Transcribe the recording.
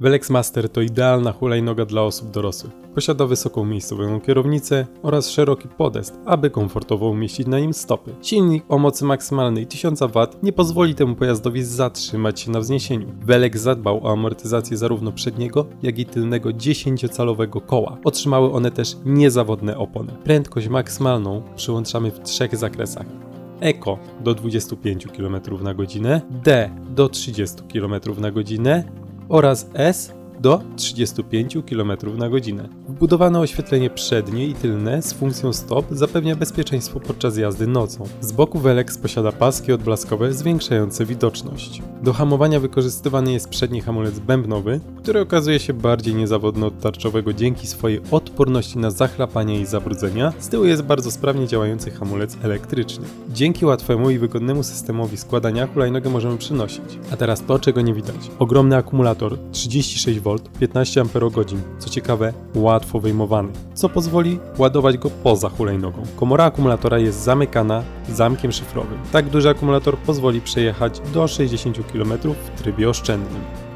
Velex Master to idealna hulajnoga dla osób dorosłych. Posiada wysoką miejscową kierownicę oraz szeroki podest, aby komfortowo umieścić na nim stopy. Silnik o mocy maksymalnej 1000 W nie pozwoli temu pojazdowi zatrzymać się na wzniesieniu. Velex zadbał o amortyzację zarówno przedniego, jak i tylnego 10-calowego koła. Otrzymały one też niezawodne opony. Prędkość maksymalną przyłączamy w trzech zakresach. Eko do 25 km na godzinę, D do 30 km na godzinę oraz S do 35 km na godzinę. Wbudowane oświetlenie przednie i tylne z funkcją stop zapewnia bezpieczeństwo podczas jazdy nocą. Z boku Velex posiada paski odblaskowe zwiększające widoczność. Do hamowania wykorzystywany jest przedni hamulec bębnowy, który okazuje się bardziej niezawodny od tarczowego dzięki swojej odporności na zachlapanie i zabrudzenia. Z tyłu jest bardzo sprawnie działający hamulec elektryczny. Dzięki łatwemu i wygodnemu systemowi składania hulajnogę możemy przynosić. A teraz to, czego nie widać. Ogromny akumulator 36V, 15 Ah. Co ciekawe, łatwo wyjmowany, co pozwoli ładować go poza hulajnogą. Komora akumulatora jest zamykana zamkiem szyfrowym. Tak duży akumulator pozwoli przejechać do 60 km w trybie oszczędnym.